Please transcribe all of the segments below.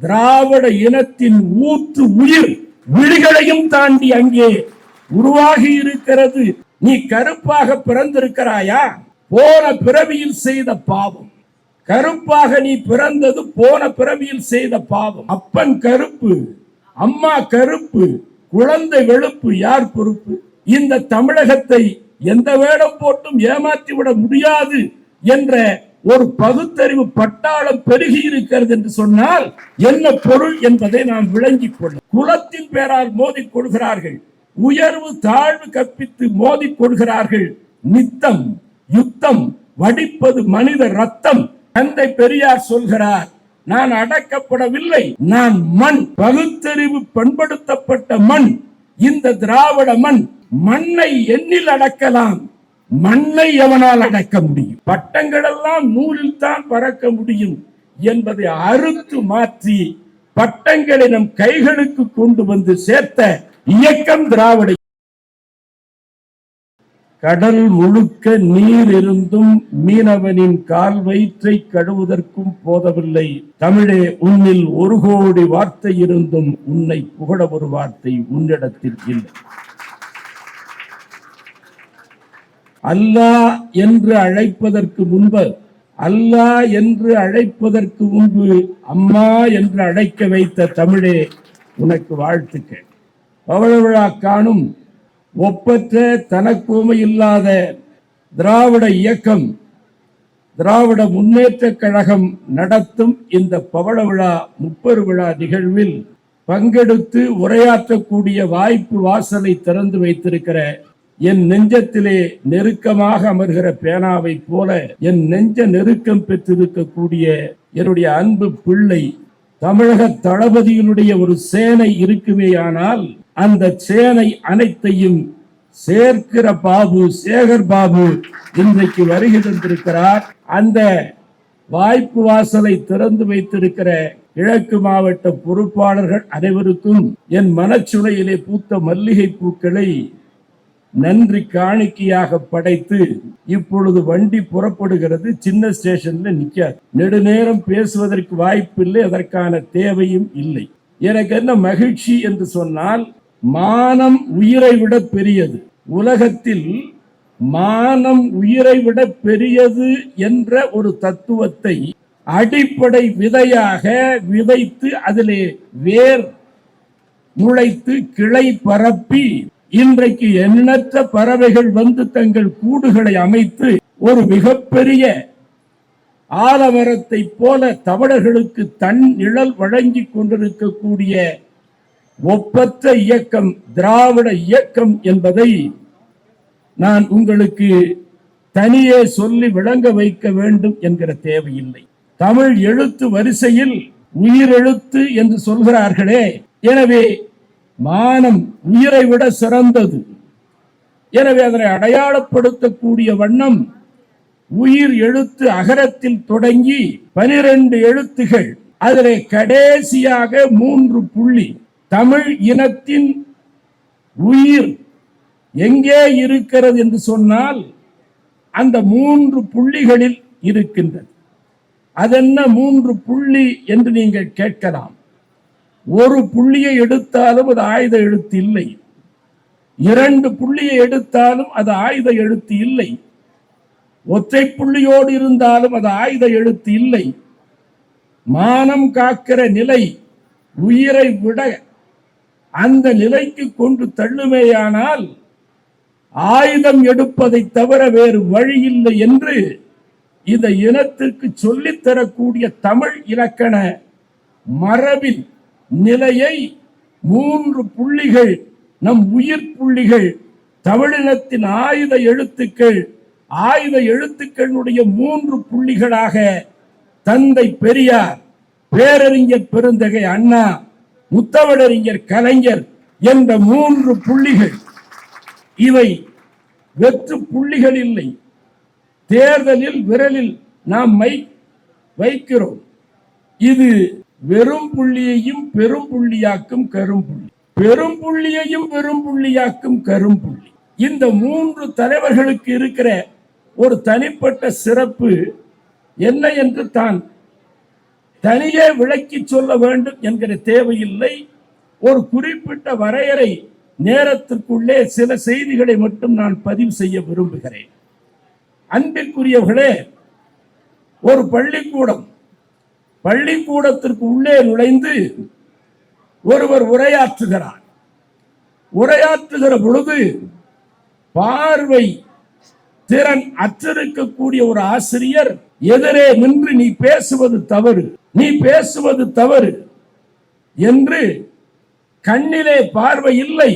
திராவிட இனத்தின் ஊற்று உயிர் விழிகளையும் தாண்டி அங்கே உருவாகி இருக்கிறது. நீ கருப்பாக பிறந்திருக்கிறாயா? போன பிறவியில் செய்த பாவம். கருப்பாக நீ பிறந்தது போன பிறவியில் செய்த பாவம். அப்பன் கருப்பு அம்மா கருப்பு குழந்தை வெளுப்பு யார் பொறுப்பு? இந்த தமிழகத்தை எந்த வேடம் போட்டும் ஏமாத்தி விட முடியாது என்ற ஒரு பகுத்தறிவு பட்டாளம் பெருகி இருக்கிறது என்று சொன்னால் என்ன பொருள் என்பதை நாம் விளங்கிக் கொள்ள குலத்தின் பேரால் மோதி கொள்கிறார்கள். உயர்வு தாழ்வு கற்பித்து மோதி கொள்கிறார்கள். நித்தம் யுத்தம் வடிப்பது மனித ரத்தம். தந்தை பெரியார் சொல்கிறார் நான் அடக்கப்படவில்லை. நான் மண். பகுத்தறிவு பண்படுத்தப்பட்ட மண் இந்த திராவிட மண். மண்ணை எண்ணில் அடக்கலாம். மண்ணை எவனால் அடக்க முடியும். பட்டங்கள் எல்லாம் நூலில் தான் பறக்க முடியும் என்பதை அறுத்து மாற்றி பட்டங்களை நம் கைகளுக்கு கொண்டு வந்து சேர்த்த இயக்கம் திராவிட கடல் முழுக்க நீர் இருந்தும் மீனவனின் கால் வயிற்றை கழுவுவதற்கும் போதவில்லை. தமிழே உன்னில் ஒரு கோடி வார்த்தை இருந்தும் உன்னை புகழ ஒரு வார்த்தை உன்னிடத்தில் இல்லை. அல்லாஹ் என்று அழைப்பதற்கு முன்பு அல்லாஹ் என்று அழைப்பதற்கு முன்பு அம்மா என்று அழைக்க வைத்த தமிழே உனக்கு வாழ்த்துக்கள். பவளவிழா காணும் ஒப்பற்ற தனக்குமை இல்லாத திராவிட இயக்கம் திராவிட முன்னேற்ற கழகம் நடத்தும் இந்த பவள விழா முப்பரு விழா நிகழ்வில் பங்கெடுத்து உரையாற்றக்கூடிய வாய்ப்பு வாசலை திறந்து வைத்திருக்கிற என் நெஞ்சத்திலே நெருக்கமாக அமர்கிற பேனாவை போல என் நெஞ்ச நெருக்கம் பெற்றிருக்கக்கூடிய என்னுடைய அன்பு பிள்ளை தமிழக தளபதியினுடைய ஒரு சேனை இருக்குமேயானால் அந்த சேனை அனைத்தையும் சேர்க்கிற பாபு சேகர் பாபு இன்றைக்கு வருகை தந்திருக்கிறார். அந்த வாய்ப்பு வாசலை திறந்து வைத்திருக்கிற கிழக்கு மாவட்ட பொறுப்பாளர்கள் அனைவருக்கும் என் மனச்சுளையிலே பூத்த மல்லிகை பூக்களை நன்றி காணிக்கையாக படைத்து இப்பொழுது வண்டி புறப்படுகிறது. சின்ன ஸ்டேஷன்ல நிக்காது. நெடுநேரம் பேசுவதற்கு வாய்ப்பில்லை அதற்கான தேவையும் இல்லை. எனக்கு என்ன மகிழ்ச்சி என்று சொன்னால் மானம் உயிரை விட பெரியது. உலகத்தில் மானம் உயிரை விட பெரியது என்ற ஒரு தத்துவத்தை அடிப்படை விதையாக விதைத்து அதிலே வேர் முளைத்து கிளை பரப்பி இன்றைக்கு எண்ணற்ற பறவைகள் வந்து தங்கள் கூடுகளை அமைத்து ஒரு மிகப்பெரிய ஆலமரத்தை போல தமிழர்களுக்கு தன் நிழல் வழங்கி கொண்டிருக்கக்கூடிய ஒப்பற்ற இயக்கம் திராவிட இயக்கம் என்பதை நான் உங்களுக்கு தனியே சொல்லி விளங்க வைக்க வேண்டும் என்கிற தேவையில்லை. தமிழ் எழுத்து வரிசையில் உயிரெழுத்து என்று சொல்கிறார்களே. எனவே மானம் உயிரை விட சிறந்தது. எனவே அதனை அடையாளப்படுத்தக்கூடிய வண்ணம் உயிர் எழுத்து அகரத்தில் தொடங்கி பனிரெண்டு எழுத்துகள் அதிலே கடைசியாக மூன்று புள்ளி. தமிழ் இனத்தின் உயிர் எங்கே இருக்கிறது என்று சொன்னால் அந்த மூன்று புள்ளிகளில் இருக்கின்றது. அதென்ன மூன்று புள்ளி என்று நீங்கள் கேட்கலாம். ஒரு புள்ளியை எடுத்தாலும் அது ஆயுத எழுத்து இல்லை. இரண்டு புள்ளியை எடுத்தாலும் அது ஆயுத எழுத்து இல்லை. ஒற்றை புள்ளியோடு இருந்தாலும் அது ஆயுத எழுத்து இல்லை. மானம் காக்கிற நிலை உயிரை விட அந்த நிலைக்கு கொண்டு தள்ளுமேயானால் ஆயுதம் எடுப்பதை தவிர வேறு வழி இல்லை என்று இந்த இனத்திற்கு சொல்லித்தரக்கூடிய தமிழ் இலக்கண மரபின் நிலையை மூன்று புள்ளிகள் நம் உயிர் புள்ளிகள் தமிழினத்தின் ஆயுத எழுத்துக்கள் ஆயுத எழுத்துக்களுடைய மூன்று புள்ளிகளாக தந்தை பெரியார் பேரறிஞர் பெருந்தகை அண்ணா முத்தவடறிஞர் கலைஞர் என்ற மூன்று புள்ளிகள். இவை வெற்று புள்ளிகள் இல்லை. தேர்தலில் விரலில் நாம் மை வைக்கிறோம். இது வெறும் புள்ளியையும் பெரும் புள்ளியாக்கும் கரும்புள்ளி பெரும் புள்ளியையும் வெறும் புள்ளியாக்கும் கரும்புள்ளி இந்த மூன்று தலைவர்களுக்கு இருக்கிற ஒரு தனிப்பட்ட சிறப்பு என்ன என்று தான் தனியே விளக்கி சொல்ல வேண்டும் என்கிற தேவையில்லை. ஒரு குறிப்பிட்ட வரையறை நேரத்திற்குள்ளே சில செய்திகளை மட்டும் நான் பதிவு செய்ய விரும்புகிறேன். அன்பிற்குரியவர்களே ஒரு பள்ளிக்கூடம் பள்ளிக்கூடத்திற்கு உள்ளே நுழைந்து ஒருவர் உரையாற்றுகிறார். உரையாற்றுகிற பொழுது பார்வை திறன் அற்றிருக்கக்கூடிய ஒரு ஆசிரியர் எதிரே நின்று நீ பேசுவது தவறு நீ பேசுவது தவறு என்று கண்ணிலே பார்வை இல்லை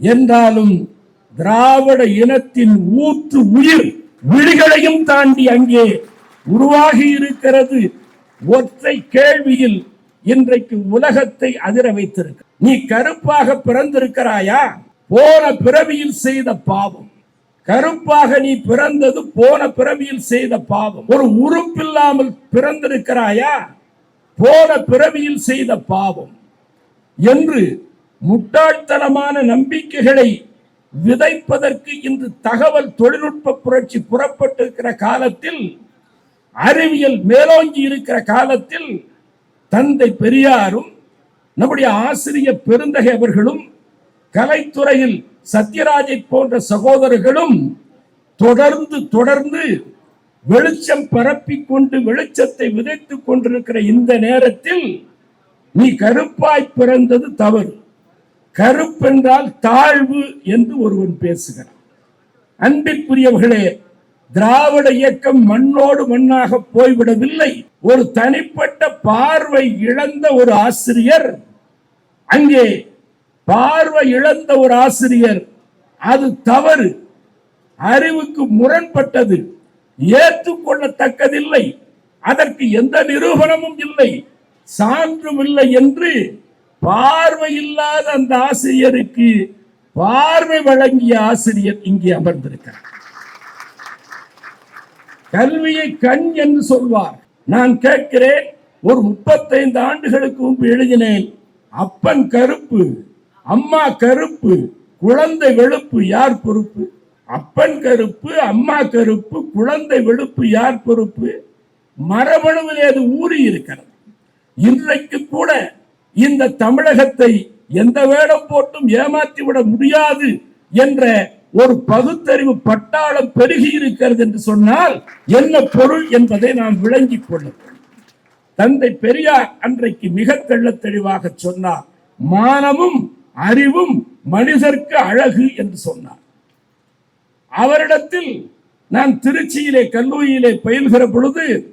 என்றாலும் திராவிட இனத்தின் ஊற்று உயிர் விழிகளையும் தாண்டி அங்கே உருவாகி இருக்கிறது. ஒற்றை கேள்வியில் இன்றைக்கு உலகத்தை அதிர வைத்திருக்க. நீ கருப்பாக பிறந்திருக்கிறாயா? போன பிறவியில் செய்த பாவம். கருப்பாக நீ பிறந்தது போன பிறவியில் செய்த பாவம். ஒரு உறுப்பில்லாமல் பிறந்திருக்கிறாயா? போன பிறவியில் செய்த பாவம். என்று முட்டாள்தனமான நம்பிக்கைகளை விதைப்பதற்கு இன்று தகவல் தொழில்நுட்ப புரட்சி புறப்பட்டிருக்கிற காலத்தில் அறிவியல் மேலோங்கி இருக்கிற காலத்தில் தந்தை பெரியாரும் நம்முடைய ஆசிரியர் பெருந்தகை அவர்களும் கலைத்துறையில் சத்யராஜை போன்ற சகோதரர்களும் தொடர்ந்து தொடர்ந்து வெளிச்சம் பரப்பிக் கொண்டு வெளிச்சத்தை விதைத்துக் கொண்டிருக்கிற இந்த நேரத்தில் நீ கருப்பாய் பிறந்தது தவறு. கருப்பென்றால் தாழ்வு என்று ஒருவன் பேசுகிறான். அன்பிற்குரியவர்களே திராவிட இயக்கம் மண்ணோடு மண்ணாக போய்விடவில்லை. ஒரு தனிப்பட்ட பார்வை இழந்த ஒரு ஆசிரியர். அங்கே பார்வை இழந்த ஒரு ஆசிரியர். அது தவறு. அறிவுக்கு முரண்பட்டது. ஏற்றுக்கொள்ளத்தக்கதில்லை. அதற்கு எந்த நிரூபணமும் இல்லை. சான்றும் இல்லை என்று பார்வை இல்லாத அந்த ஆசிரியருக்கு பார்வை வழங்கிய ஆசிரியர் இங்கே அமர்ந்திருக்கிறார். கல்வியை கண் என்று சொல்வார். நான் கேட்கிறேன் ஒரு முப்பத்தைந்து ஆண்டுகளுக்கு முன்பு எழுதினேன் அப்பன் கருப்பு அம்மா கருப்பு குழந்தை வெளுப்பு யார் பொறுப்பு? அப்பன் கருப்பு அம்மா கருப்பு குழந்தை வெளுப்பு யார் பொறுப்பு? மரபணுவில் அது ஊறி இருக்கிறது? இன்றைக்கு கூட இந்த தமிழகத்தை எந்த வேடம் போட்டும் ஏமாற்றி விட முடியாது என்ற ஒரு பகுத்தறிவு பட்டாளம் பெருகி இருக்கிறது என்று சொன்னால் என்ன பொருள் என்பதை நாம் விளங்கிக் கொள்ள தந்தை பெரியார் அன்றைக்கு மிக தெள்ள தெளிவாக சொன்னார் மானமும் அறிவும் மனிதர்க்கு அழகு என்று சொன்னார். அவரிடத்தில் நான் திருச்சியிலே கல்லூரியிலே பயில்கிற பொழுது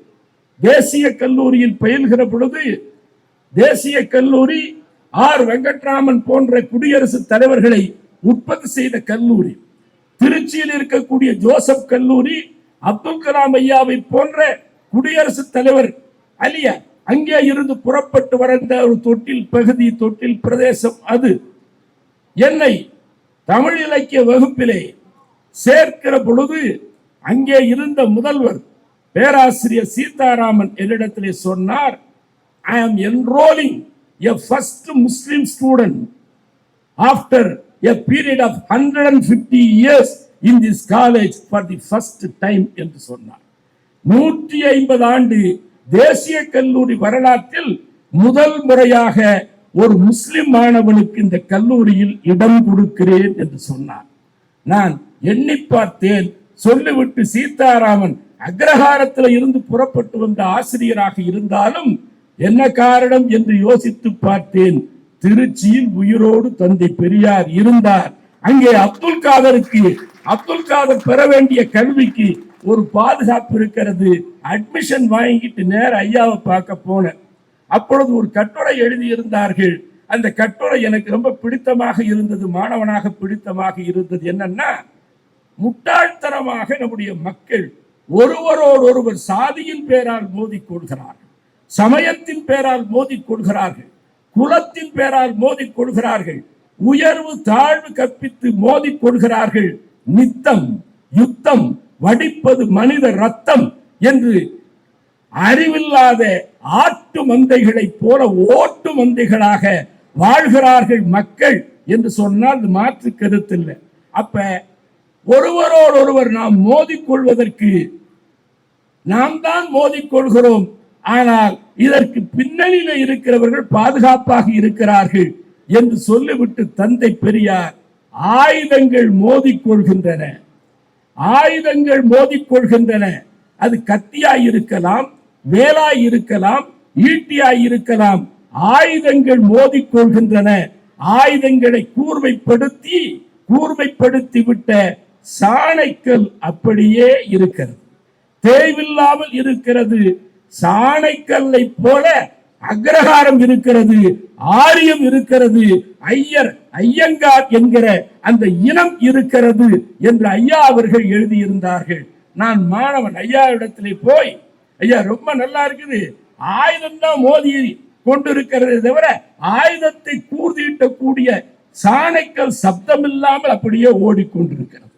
தேசிய கல்லூரியில் பயில்கிற பொழுது தேசிய கல்லூரி ஆர் வெங்கட்ராமன் போன்ற குடியரசுத் தலைவர்களை உற்பத்தி செய்த கல்லூரி. திருச்சியில் இருக்கக்கூடிய ஜோசப் கல்லூரி அப்துல் கலாம் ஐயாவை போன்ற குடியரசுத் தலைவர் அலிய அங்கே இருந்து புறப்பட்டு வந்த ஒரு தொட்டில் பகுதி தொட்டில் பிரதேசம் அது. என்னை தமிழ் இலக்கிய வகுப்பிலே சேர்க்கிற பொழுது அங்கே இருந்த முதல்வர் பேராசிரியர் சீதாராமன் என்னிடத்திலே சொன்னார் I am enrolling Muslim student after a period a period of 150 years in this college for the first time என்று சொன்னார். நூற்றி ஐம்பது ஆண்டு தேசிய கல்லூரி வரலாற்றில் முதல் முறையாக ஒரு முஸ்லிம் மாணவனுக்கு இந்த கல்லூரியில் இடம் கொடுக்கிறேன் என்று சொன்னார். நான் எண்ணி பார்த்தேன். சொல்லிவிட்டு சீதாராமன் அக்ரஹாரத்தில் இருந்து புறப்பட்டு வந்த ஆசிரியராக இருந்தாலும் என்ன காரணம் என்று யோசித்து பார்த்தேன். திருச்சியில் உயிரோடு தந்தை பெரியார் இருந்தார். அங்கே அப்துல் காதருக்கு அப்துல் காதர் பெற வேண்டிய கல்விக்கு ஒரு பாதுகாப்பு இருக்கிறது. அட்மிஷன் வாங்கிட்டு நேர ஐயாவை பார்க்க போனேன். அப்பொழுது ஒரு கட்டுரை எழுதியிருந்தார்கள். அந்த கட்டுரை எனக்கு ரொம்ப பிடித்தமாக இருந்தது மாணவனாக பிடித்தமாக இருந்தது. என்னன்னா முட்டாள்தனமாக நம்முடைய மக்கள் ஒருவரோடு ஒருவர் சாதியின் பேரால் மோதி கொள்கிறார்கள் சமயத்தின் பேரால் மோதி கொள்கிறார்கள். குலத்தின் பேரால் மோதி கொள்கிறார்கள். உயர்வு தாழ்வு கற்பித்து மோதி கொள்கிறார்கள். நித்தம் யுத்தம் வடிப்பது மனித ரத்தம் என்று அறிவில்லாத ஆட்டு மந்தைகளைப் போல ஓட்டு மந்தைகளாக வாழ்கிறார்கள் மக்கள் என்று சொன்னால் அது மாற்று கருத்தில்லை. அப்ப ஒருவரோடு ஒருவர் நாம் மோதிக்கொள்வதற்கு நாம் தான் மோதிக்கொள்கிறோம் ஆனால் இதற்கு பின்னணியில இருக்கிறவர்கள் பாதுகாப்பாக இருக்கிறார்கள் என்று சொல்லிவிட்டு தந்தை பெரியார் ஆயுதங்கள் மோதிக்கொள்கின்றன. ஆயுதங்கள் மோதிக்கொள்கின்றன. அது கத்தியாய் இருக்கலாம் வேலாய் இருக்கலாம் ஈட்டியாய் இருக்கலாம் ஆயுதங்கள் மோதிக்கொள்கின்றன. ஆயுதங்களை கூர்மைப்படுத்தி கூர்மைப்படுத்தி விட்ட சாணைக்கல் அப்படியே இருக்கிறது. தேவையில்லாமல் இருக்கிறது. சாணைக்கல்லை போல அக்ரஹாரம் இருக்கிறது ஆரியம் இருக்கிறது ஐயர் ஐயங்கார் என்கிற அந்த இனம் இருக்கிறது என்று ஐயா அவர்கள் எழுதியிருந்தார்கள். நான் மாணவன் ஐயா இடத்திலே போய் ஐயா ரொம்ப நல்லா இருக்குது. ஆயுதம் தான் மோதி கொண்டிருக்கிறது தவிர ஆயுதத்தை கூர்தியிட்டக்கூடிய சாணைக்கல் சப்தம் இல்லாமல் அப்படியே ஓடிக்கொண்டிருக்கிறது.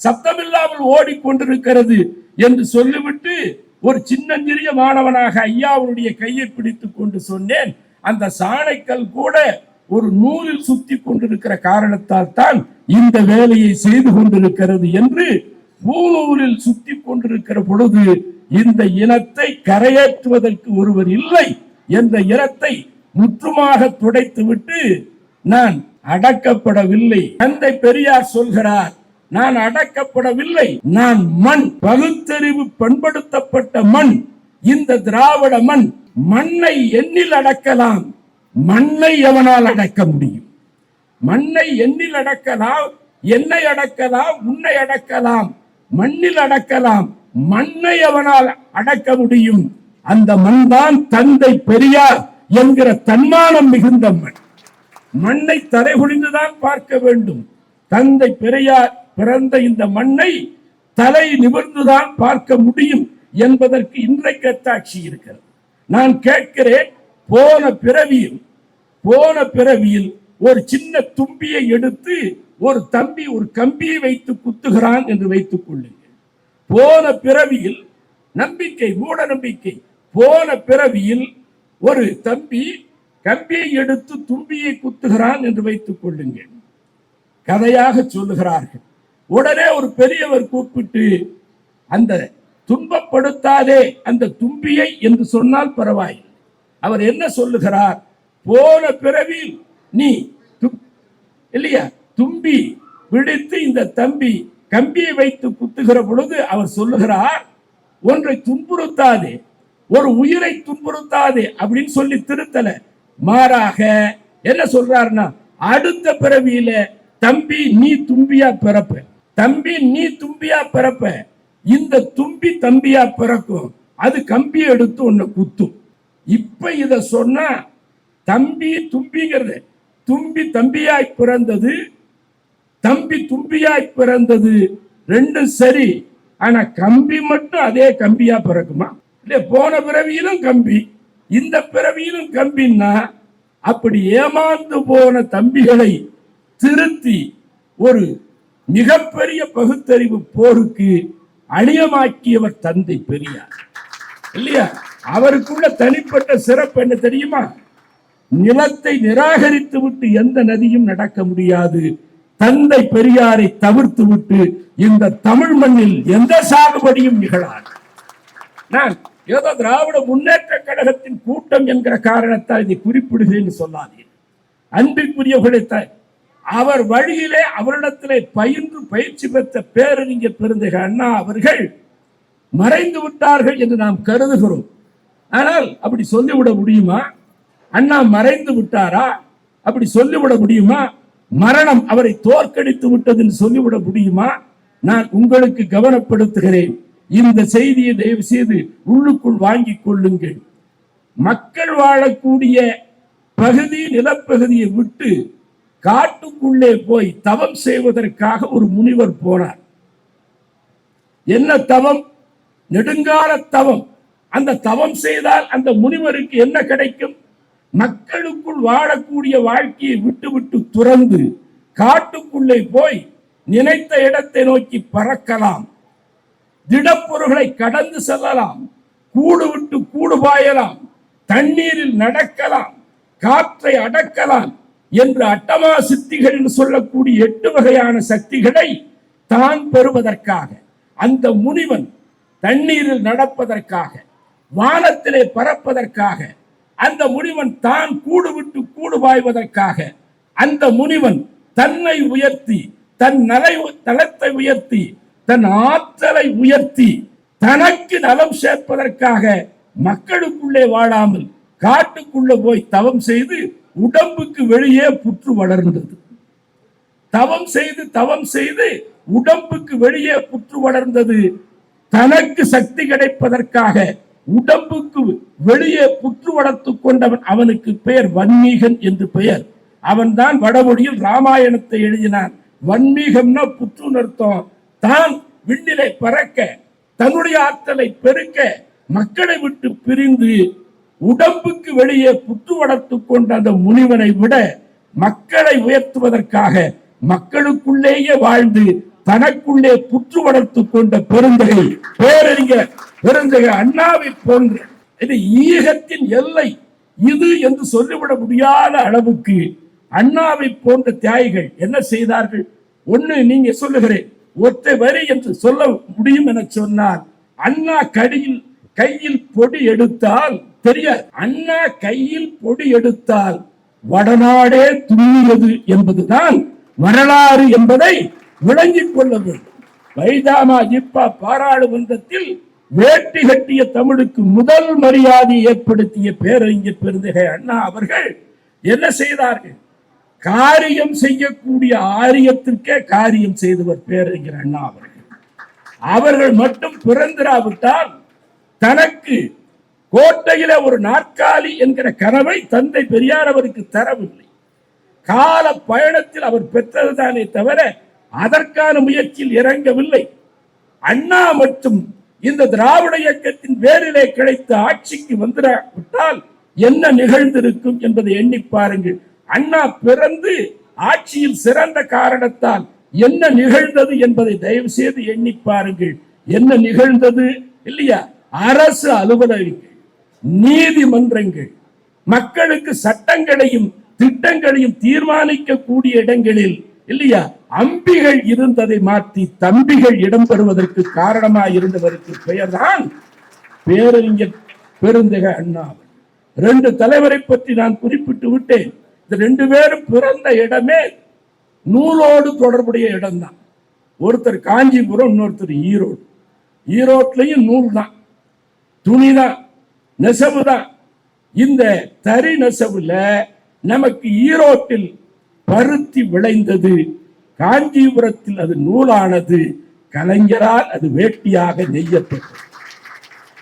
சப்தமில்லாமல் ஓடிக்கொண்டிருக்கிறது என்று சொல்லிவிட்டு ஒரு சின்னஞ்சிறிய மாணவனாக ஐயாவுடைய கையை பிடித்து கொண்டு சொன்னேன். அந்த சாணைக்கல் கூட ஒரு நூலில் சுத்தி கொண்டிருக்கிற காரணத்தால் தான் இந்த வேலையை செய்து கொண்டிருக்கிறது என்று பூலூரில் சுத்தி கொண்டிருக்கிற பொழுது இந்த இனத்தை கரையேற்றுவதற்கு ஒருவர் இல்லை என்ற இனத்தை முற்றுமாக துடைத்துவிட்டு நான் அடக்கப்படவில்லை. தந்தை பெரியார் சொல்கிறார் நான் அடக்கப்படவில்லை. நான் மண் பகுத்தறிவு பண்படுத்தப்பட்ட மண் இந்த திராவிட மண் மண்ணை எண்ணில் அடக்கலாம். மண்ணை எவனால் அடக்க முடியும்? மண்ணை எண்ணில் அடக்கலாம் என்னை அடக்கலாம் உன்னை அடக்கலாம் மண்ணில் அடக்கலாம். மண்ணை அவனால் அடக்க முடியும்? அந்த மண் தான் தந்தை பெரியார் என்கிற தன்மானம் மிகுந்த மண். மண்ணை தரைகுனிந்துதான் பார்க்க வேண்டும். தந்தை பெரியார் பிறந்த இந்த மண்ணை தலை நிமிர்ந்துதான் பார்க்க முடியும் என்பதற்கு இன்றைக்கு அத்தாட்சி இருக்கிறது. நான் கேட்கிறேன் போன பிறவியில் போன பிறவியில் ஒரு சின்ன தும்பியை எடுத்து ஒரு தம்பி ஒரு கம்பியை வைத்து குத்துகிறான் என்று வைத்துக் கொள்ளுங்கள். போன பிறவியில் நம்பிக்கை மூட நம்பிக்கை. போன பிறவியில் ஒரு தம்பி கம்பியை எடுத்து தும்பியை குத்துகிறான் என்று வைத்துக் கொள்ளுங்கள். கதையாக சொல்லுகிறார்கள். உடனே ஒரு பெரியவர் கூப்பிட்டு அந்த துன்பப்படுத்தாதே அந்த தும்பியை என்று சொன்னால் பரவாயில்லை. அவர் என்ன சொல்லுகிறார்? போன பிறவியில் நீ இல்லையா? தும்பி விடுத்து இந்த தம்பி கம்பியை வைத்து குத்துகிற பொழுது அவர் சொல்லுகிறார் ஒன்றை துன்புறுத்தாதே ஒரு உயிரை துன்புறுத்தாதே அப்படின்னு சொல்லி திருத்தல. மாறாக என்ன சொல்றாருன்னா அடுத்த பிறவியில தம்பி நீ தும்பியா பிறப்ப. தம்பி நீ தும்பியா பிறப்ப. இந்த தும்பி தம்பியா பிறக்கும். அது கம்பி எடுத்து உன்னை குத்தும். இப்ப இத சொன்னா தம்பி தும்பிங்கிறது. தும்பி தம்பியாய் பிறந்தது தம்பி தும்பியாய் பிறந்தது ரெண்டும் சரி. ஆனா கம்பி மட்டும் அதே கம்பியா பிறக்குமா? இல்ல போன பிறவியிலும் கம்பி. இந்த பிறவியிலும் கம்பின்னா அப்படி ஏமாந்து போன தம்பிகளை திருத்தி ஒரு மிகப்பெரிய பகுத்தறிவு போருக்கு அணியமாக்கியவர் தந்தை பெரியார். இல்லையா? அவருக்குள்ள தனிப்பட்ட சிறப்பு என்ன தெரியுமா? நிலத்தை நிராகரித்து விட்டு எந்த நதியும் நடக்க முடியாது. தந்தை பெரியாரை தவிர்த்து விட்டு இந்த தமிழ் மண்ணில் எந்த சாகுபடியும் நிகழாது. நான் ஏதோ திராவிட முன்னேற்ற கழகத்தின் கூட்டம் என்கிற காரணத்தால் இதை குறிப்பிடுகிறேன் சொல்லாதீர்கள். அன்பிற்குரியவர்களை அவர் வழியிலே அவரிடத்திலே பயின்று பயிற்சி பெற்ற பேரறிஞர் பெருந்தக அண்ணா அவர்கள் மறைந்து விட்டார்கள் என்று நாம் கருதுகிறோம். ஆனால் அப்படி சொல்லிவிட முடியுமா? அண்ணா மறைந்து விட்டாரா? அப்படி சொல்லிவிட முடியுமா? மரணம் அவரை தோற்கடித்து விட்டது என்று சொல்லிவிட முடியுமா? நான் உங்களுக்கு கவனப்படுத்துகிறேன். இந்த செய்தியை தயவு செய்து உள்ளுக்குள் வாங்கிக் கொள்ளுங்கள். மக்கள் வாழக்கூடிய பகுதி நிலப்பகுதியை விட்டு காட்டுக்குள்ளே போய் தவம் செய்வதற்காக ஒரு முனிவர் போனார். என்ன தவம்? நெடுங்கால தவம். அந்த தவம் செய்தால் அந்த முனிவருக்கு என்ன கிடைக்கும்? மக்களுக்குள் வாழக்கூடிய வாழ்க்கையை விட்டு விட்டு துறந்து காட்டுக்குள்ளே போய் நினைத்த இடத்தை நோக்கி பறக்கலாம். திடப்பொருள்களை கடந்து செல்லலாம். கூடு விட்டு கூடு பாயலாம். தண்ணீரில் நடக்கலாம். காற்றை அடக்கலாம். என்று அட்டமா சித்திகள் என்று சொல்லக்கூடிய எட்டு வகையான சக்திகளை தான் பெறுவதற்காக அந்த முனிவன் தண்ணீரில் நடப்பதற்காக வானத்திலே பறப்பதற்காக அந்த முனிவன் தான் கூடு விட்டு கூடு பாய்வதற்காக அந்த முனிவன் தன்னை உயர்த்தி தன் நலை தளத்தை உயர்த்தி தன் ஆற்றலை உயர்த்தி தனக்கு நலம் சேர்ப்பதற்காக மக்களுக்குள்ளே வாழாமல் காட்டுக்குள்ளே போய் தவம் செய்து உடம்புக்கு வெளியே புற்று வளர்ந்தது. தவம் செய்து தவம் செய்து உடம்புக்கு வெளியே புற்று வளர்ந்தது. தனக்கு சக்தி கிடைப்பதற்காக உடம்புக்கு வெளியே புற்று வளர்த்துக் கொண்டவன் அவனுக்கு பெயர் வன்மீகன் என்று பெயர். அவன்தான் வடமொழியில் ராமாயணத்தை எழுதினான். வன்மீகம்னா புற்றுணர்த்தம் தான் விண்ணிலை பறக்க தன்னுடைய ஆற்றலை பெருக்க மக்களை விட்டு பிரிந்து உடம்புக்கு வெளியே புற்று வளர்த்துக் கொண்ட அந்த முனிவனை விட மக்களை உயர்த்துவதற்காக மக்களுக்குள்ளேயே வாழ்ந்து தனக்குள்ளே புற்று வளர்த்து கொண்ட பெருந்தகை பேரறிஞர் பெருந்தகை அண்ணாவை போன்ற. இது ஈகத்தின் எல்லை. இது என்று சொல்லிவிட முடியாத அளவுக்கு அண்ணாவை போன்ற தியாகிகள் என்ன செய்தார்கள்? ஒண்ணு நீங்க சொல்லுகிறேன். ஒற்றை வரி என்று சொல்ல முடியும் என சொன்னால் அண்ணா கடியில் கையில் பொடி எடுத்தால் தெரியாது. அண்ணா கையில் பொடி எடுத்தால் வடநாடே துள்ளியது என்பதுதான் வரலாறு என்பதை விளங்கிக் கொள்ள வேண்டும். வைதாமா ஜிப்பா பாராளுமன்றத்தில் வேட்டி கட்டிய தமிழுக்கு முதல் மரியாதை ஏற்படுத்திய பேரறிஞர் பெருந்தகை அண்ணா அவர்கள் என்ன செய்தார்கள்? காரியம் செய்யக்கூடிய ஆரியத்திற்கே காரியம் செய்தவர் பேரறிஞர் அண்ணா அவர்கள். அவர்கள் மட்டும் பிறந்திராவிட்டால் தனக்கு கோட்டையில ஒரு நாற்காலி என்கிற கனவை தந்தை பெரியார் அவருக்கு தரவில்லை. கால பயணத்தில் அவர் பெற்றதுதானே தவிர அதற்கான முயற்சியில் இறங்கவில்லை. அண்ணா மற்றும் இந்த திராவிட இயக்கத்தின் வேரிலே கிடைத்த ஆட்சிக்கு வந்துவிட்டால் என்ன நிகழ்ந்திருக்கும் என்பதை எண்ணி பாருங்கள். அண்ணா பிறந்து ஆட்சியில் சிறந்த காரணத்தால் என்ன நிகழ்ந்தது என்பதை தயவு செய்து எண்ணி பாருங்கள். என்ன நிகழ்ந்தது இல்லையா? அரசு அலுவலகங்கள். நீதிமன்றங்கள். மக்களுக்கு சட்டங்களையும் திட்டங்களையும் தீர்மானிக்கக்கூடிய இடங்களில் இல்லையா அம்பிகள் இருந்ததை மாற்றி தம்பிகள் இடம்பெறுவதற்கு காரணமாக இருந்தவருக்கு பெயர்தான் பேரறிஞர் பெருந்தக அண்ணா. ரெண்டு தலைவரை பற்றி நான் குறிப்பிட்டு விட்டேன். இந்த ரெண்டு பேரும் பிறந்த இடமே. நூலோடு தொடர்புடைய இடம்தான். ஒருத்தர் காஞ்சிபுரம் இன்னொருத்தர் ஈரோடு. ஈரோட்லையும் நூல் தான் துணி தான் நெசவு தான் இந்த தறி நெசவுல நமக்கு ஈரோட்டில் பருத்தி விளைந்தது காஞ்சிபுரத்தில் அது நூலானது கலைஞரால் அது வேட்டியாக நெய்யப்பட்டது.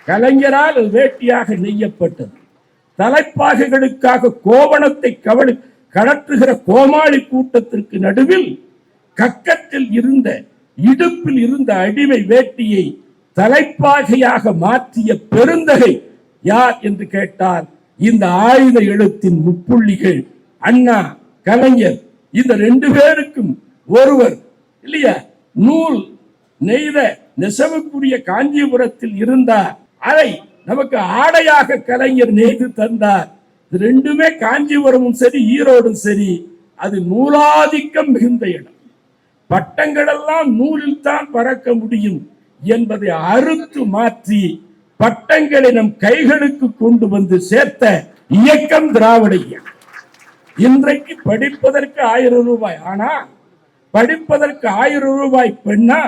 கலைஞரால் அது வேட்டியாக நெய்யப்பட்டது. தலைப்பாகைகளுக்காக கோவணத்தை கவலை கடற்றுகிற கோமாளி கூட்டத்திற்கு நடுவில் கக்கத்தில் இருந்த இடுப்பில் இருந்த அடிமை வேட்டியை தலைப்பாகையாக மாற்றிய பெருந்தகை யார் என்று கேட்டால் இந்த ஆயுத எழுத்தின் முப்புள்ளிகள் அண்ணா கலைஞர். இந்த ரெண்டு பேருக்கும் ஒருவர் இல்லையா? நூல் நெய்த நெசவுக்குரிய காஞ்சிபுரத்தில் இருந்தார். அதை நமக்கு ஆடையாக கலைஞர் நெய்து தந்தார். இது ரெண்டுமே காஞ்சிபுரமும் சரி ஈரோடும் சரி. அது நூலாதிக்கம் மிகுந்த இடம். பட்டங்களெல்லாம் நூலில் தான் பறக்க முடியும் என்பதை அறுத்து மாற்றி பட்டங்களை நம் கைகளுக்கு கொண்டு வந்து சேர்த்த இயக்கம் திராவிட இயக்கம். இன்றைக்கு படிப்பதற்கு ஆயிரம் ரூபாய். ஆனா படிப்பதற்கு ஆயிரம் ரூபாய் பெண்ணா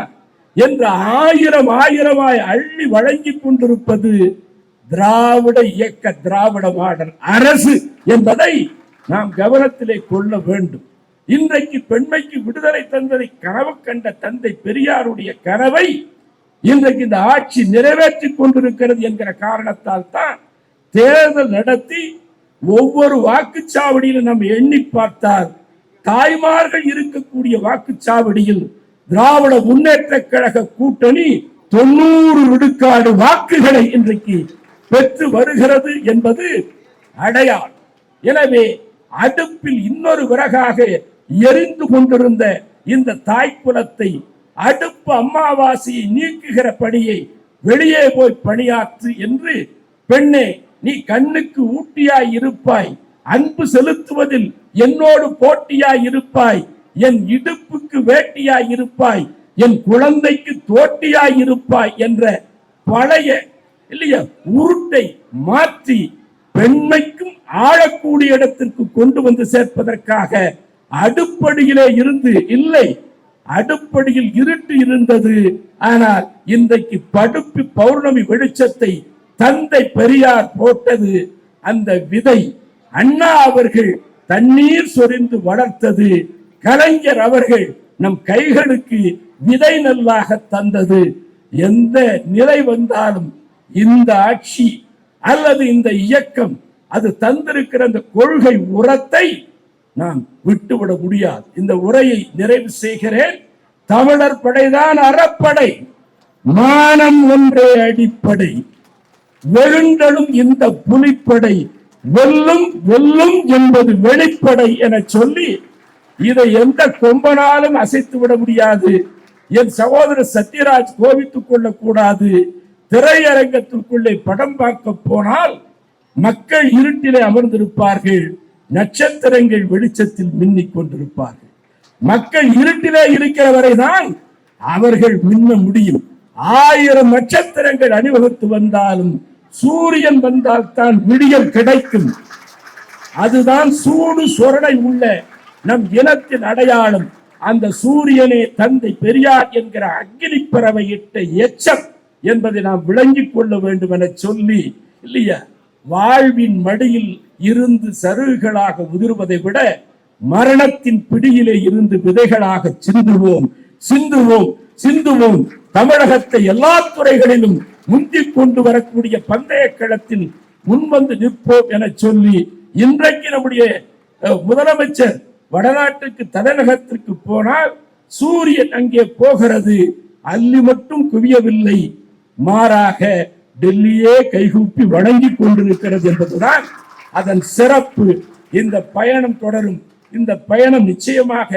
என்று ஆயிரம் ஆயிரமாய் அள்ளி வழங்கி கொண்டிருப்பது திராவிட இயக்க திராவிட மாடல் அரசு என்பதை நாம் கவனத்திலே கொள்ள வேண்டும். இன்றைக்கு பெண்மைக்கு விடுதலை தந்ததை கனவு கண்ட தந்தை பெரியாருடைய கனவை இன்றைக்கு இந்த ஆட்சி நிறைவேற்றிக் கொண்டிருக்கிறது என்கிற காரணத்தால் தான் தேர்தல் நடத்தி ஒவ்வொரு வாக்குச்சாவடியிலும் நம்ம எண்ணி பார்த்தால் தாய்மார்கள் இருக்கக்கூடிய வாக்குச்சாவடியில் திராவிட முன்னேற்ற கழக கூட்டணி தொண்ணூறு விழுக்காடு வாக்குகளை இன்றைக்கு பெற்று வருகிறது என்பது அடையாளம். எனவே அடுப்பில் இன்னொரு விறகாக எரிந்து கொண்டிருந்த இந்த தாய்க்குலத்தை அடுப்பு அமாவாசையை நீக்குகிற பணியை வெளியே போய் பணியாற்று என்று பெண்ணே நீ கண்ணுக்கு ஊட்டியாய் இருப்பாய். அன்பு செலுத்துவதில் என்னோடு போட்டியாய் இருப்பாய். என் இடுப்புக்கு வேட்டியாய் இருப்பாய். என் குழந்தைக்கு தோட்டியாய் இருப்பாய் என்ற பழைய இல்லையா உருட்டை மாற்றி பெண்மைக்கும் ஆழக்கூடிய இடத்திற்கு கொண்டு வந்து சேர்ப்பதற்காக அடுப்படியிலே இருந்து இல்லை அடுப்படியில் இருட்டு இருந்தது. ஆனால் இன்றைக்கு படுப்பு பௌர்ணமி வெளிச்சத்தை தந்தை பெரியார் போட்டது. அந்த விதை அண்ணா அவர்கள் தண்ணீர் சொரிந்து வளர்த்தது. கலைஞர் அவர்கள் நம் கைகளுக்கு விதை நல்லாக தந்தது. எந்த நிலை வந்தாலும் இந்த ஆட்சி அல்லது இந்த இயக்கம் அது தந்திருக்கிற அந்த கொள்கை உரத்தை நாம் விட்டுவிட முடியாது. இந்த உரையை நிறைவு செய்கிறேன். தமிழர் படைதான் அறப்படை. மானம் ஒன்றே அடிப்படை. வெழுண்டலும் இந்த புலிப்படை. வெல்லும் வெல்லும் என்பது வெளிப்படை என சொல்லி இதை எந்த கொம்பனாலும் அசைத்து விட முடியாது. என் சகோதரர் சத்யராஜ் கோபித்துக் கொள்ளக் கூடாது திரையரங்கத்திற்குள்ளே படம் பார்க்க போனால் மக்கள் இருட்டிலே அமர்ந்திருப்பார்கள். நட்சத்திரங்கள் வெளிச்சத்தில் மின்னிக் கொண்டிருப்பார்கள். மக்கள் இருட்டிலே இருக்கிற வரைதான் அவர்கள் மின்ன முடியும். ஆயிரம் நட்சத்திரங்கள் அணிவகுத்து வந்தாலும் சூரியன் வந்தால் தான் விடியல் கிடைக்கும். அதுதான் சூடு சொரணை உள்ள நம் இனத்தின் அடையாளம். அந்த சூரியனே தந்தை பெரியார் என்கிற அக்னி பறவை இட்ட எச்சம் என்பதை நாம் விளங்கிக் கொள்ள வேண்டும் என சொல்லி இல்லையா? வாழ்வின் மடியில் இருந்து சருகுகளாக உதிர்வதை விட மரணத்தின் பிடியிலே இருந்து விதைகளாக சிந்துவோம். சிந்துவோம் சிந்துவோம். தமிழகத்தை எல்லா துறைகளிலும் முந்திக் கொண்டு வரக்கூடிய பந்தய களத்தில் முன்வந்து நிற்போம் என சொல்லி இன்றைக்கு நம்முடைய அஹ், முதலமைச்சர் வடநாட்டுக்கு தலைநகரத்திற்கு போனால் சூரியன் அங்கே போகிறது. அள்ளி மட்டும் குவியவில்லை. மாறாக டெல்லியே கைகூப்பி வணங்கிக் கொண்டிருக்கிறது என்பதுதான் அதன் சிறப்பு. இந்த பயணம் தொடரும். இந்த பயணம் நிச்சயமாக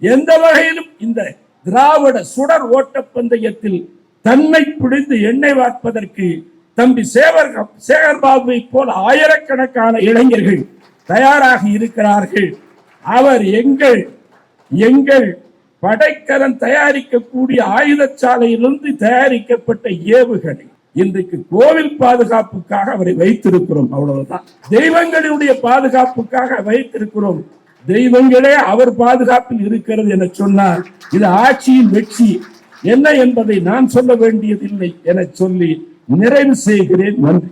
எந்த வகையிலும் இந்த திராவிட சுடர் ஓட்ட பந்தயத்தில் தன்னை பிடித்து எண்ணெய் வார்ப்பதற்கு தம்பி சேவர் சேகர்பாபுவை போல் ஆயிரக்கணக்கான இளைஞர்கள் தயாராக இருக்கிறார்கள். அவர் எங்கள் எங்கள் படைக்கலன் தயாரிக்கக்கூடிய ஆயுதச்சாலையிலிருந்து தயாரிக்கப்பட்ட ஏவுகணை. இன்றைக்கு கோவில் பாதுகாப்புக்காக அவரை வைத்திருக்கிறோம். அவ்வளவுதான். தெய்வங்களுடைய பாதுகாப்புக்காக வைத்திருக்கிறோம். தெய்வங்களே அவர் பாதுகாப்பில் இருக்கிறது என சொன்னார். இது ஆட்சியின் வெற்றி. என்ன என்பதை நான் சொல்ல வேண்டியதில்லை என சொல்லி நிறைவு செய்கிறேன். நன்றி.